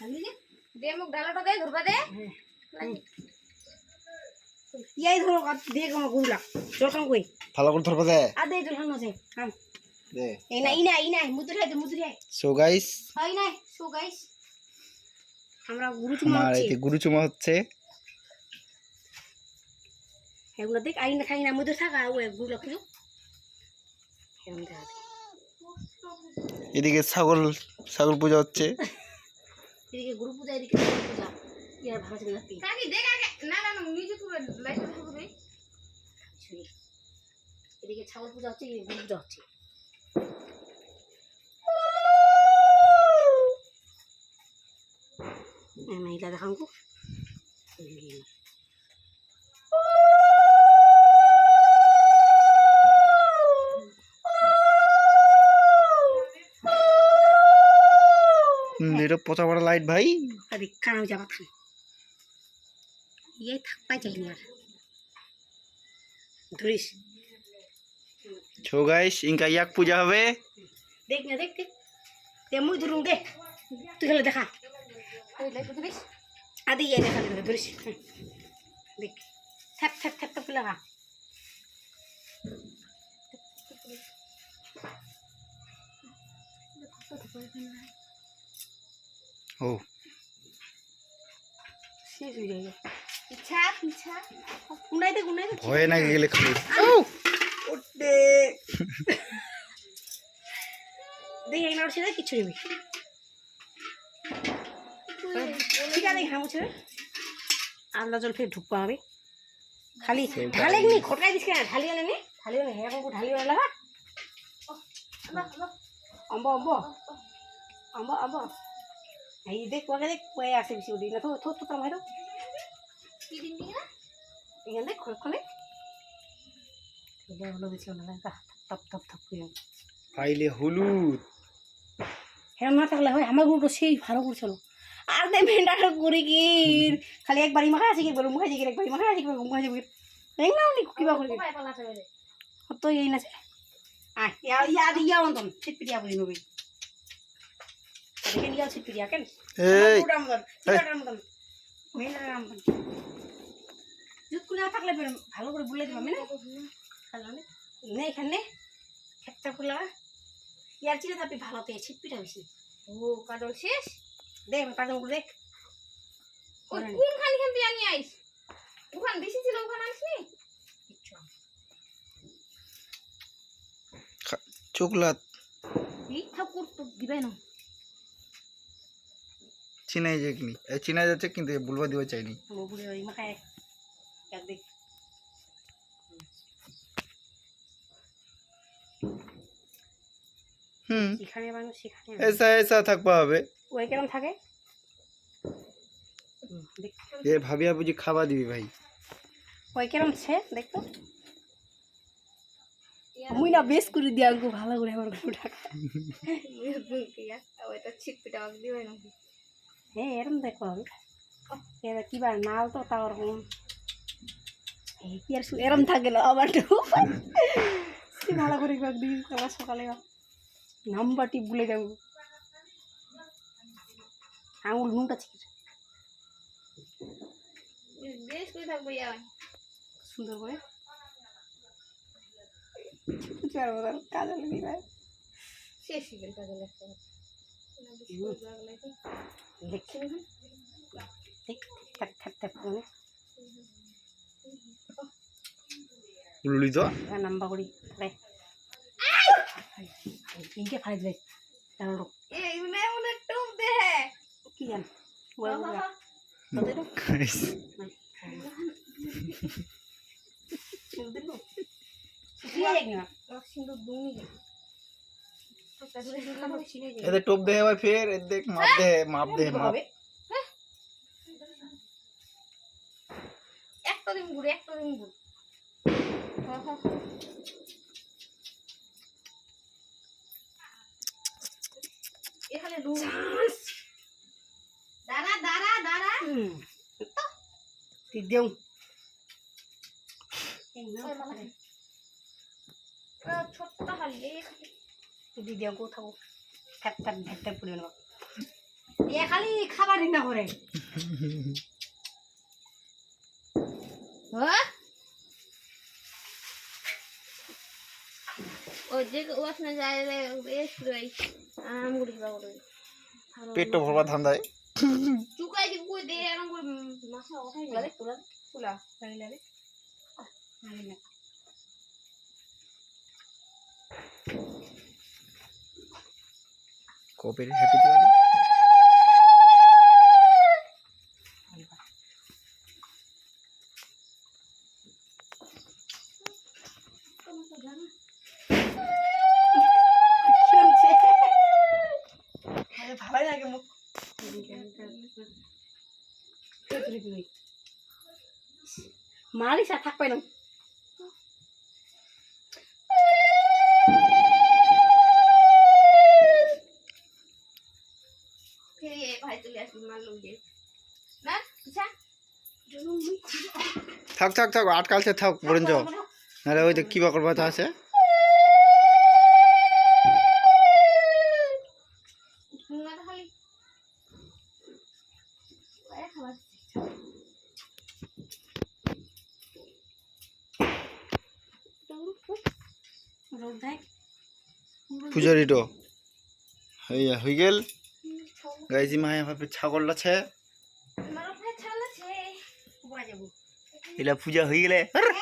দে মুখ ডালাটা দে ধরবা দে। ইয়াই ধরো দে কোনো গুলা জলখান কই? ভালো করে ধরবা দে। আর দে জলখান আছে হ্যাঁ দে এই না ই না ই না মুদুর হাতে মুদুর হাতে সো গাইস না সো গাইস আমরা গুরু চুমা গুরু চুমা হচ্ছে। এগুলো দেখ আই না খাই না মুদুর থাকা ও গুলো। এদিকে ছাগল ছাগল পূজা হচ্ছে। এদিকে গুরু পূজা এদিকে ছাগল পূজা ইয়ার ভালো ছিল না কাকি দেখ আগে। না না না নিজে তুলে লাইট করে শুনি এদিকে ছাগল পূজা হচ্ছে এদিকে গুরু পূজা হচ্ছে। মহিলা দেখান পচা পড়া লাইট ভাই আরে কানা যাবা থান ইয়ে থাকপাই চাইনি আর ধরিস সো গাইস ইনকা ইয়াক পূজা হবে দেখ না দেখ দেখ দে মুই ধরুন দে তুই খেলে দেখা ওই লাইট ধরিস আদি ইয়ে দেখা দেখা ধরিস হুম। দেখ থ্যাপ ও। ভয়ে না গেলে খালি। দেখ না কিছু ঠিক আছে আন্দা জল ফের ঢুকবা হবে খালি ঢালে। নি খটকাই দিস কেন? ঢালি আনে নি। ঢালি আনে হ্যাঁ কোন ঢালি আনে লাগা অম্ব অম্ব। অম্ব অম্ব। এই দেখ কোয়াকে দেখ কয়ে আসে বেশি উঠি না তো তো তো তোমার কি দিন দিন না এখানে দেখ খোলে হলো বেশি না তপ তপ তপ করে পাইলে হলুদ হ্যাঁ না থাকলে হয় আমারগুলো সেই ভালো করছিল আর দেখ ভেন্ডাটা করি কি খালি একবারই মাখা আছে কি বলো মুখা জিগির একবারই মাখা আছে কি মুখা জিগির দেখ না উনি কিবা করে তো এই না আয় ইয়া ইয়া দিয়া অন্তন ছিটপিটিয়া বলি নবি থাকলে ভালো করে বলে দিবা মেনে? ভালো নে। নে এখানে একটা ফুলা। ইয়ার চিনে তাপি ভালো পেয়ে ছিটপিটা বেশি। ও কাজল শেষ? দেখ পাগল দেখ। ওই কোন খান তুই আনি আইস? ওখান বেশি ছিল ওখানে আসনি। চোকলাত এই ঠাকুর তো দিবে না। চিনাই যায়নি চিনা যাচ্ছে কিন্তু বলবা দিবা চাইনি আমার বুড়ি ওই মাখায় এক দেখ হুম যেখানে মানুষ সেখানে এসা এসা থাকবা হবে ওই কেমন থাকে এ ভাবিয়া বুঝি খাবা দিবি ভাই ওই কেমন ছে দেখতো মুই না বেশ করে দিয়া ভালো করে আমার ওইটা ছিটপিটা দিবে হ্যাঁ এরম দেখো আমি। এবার কিবা নাল তো তাও ওরকম। কি আর এরম থাকে আবার তো। ভালো করে একদিন আবার সকালে নাম্বারটি ভুলে যাব। আঙুল নুনটা ছিল বেশ করে থাকব সুন্দর করে। চার বছর কাজে শেষ কাজল একটা। দেখছি। লুলি তো নাম্বার করি রে ফাড়ি দিলে এই মনে মনে টুপ দে। কি জান? ওয়া ওয়া তোদের সুন্দর লো। কি জানি না সিন্দুর দুনি টোপ দে ভাই ফের এ দেখ মাপ দে মাপ। দে মাপ একটা দিন ঘুরে একটা দিন ঘুরে। এখানে দাঁড়া দাঁড়া দাঁড়া। তুই ছোট্ট খালি তুই দেও কোথাও থাক থাক থাক থাক পুরে নেব এ খালি খাবারই না করে। হ্যাঁ? করে করে পেটটা ভরবার ধান্দায়। চুকাই দিব কই দে আরাম করে মাথা ওঠাই গেলে রে কবে হ্যাপি দিওয়ালি শুনছে ভালো লাগে মুখ মালিশা থাক পাই না না আচ্ছা থাক থাক থাক আটকালছে থাক। বরঞ্চ নাহলে ওই তো কি আছে ওই খাবার রোগ দেয়। পূজারিটো। হইয়া হয়ে গেল? গাইজি মায়ে ভাবে ছাগল আছে। এলা পূজা হয়ে গেলে। আরে,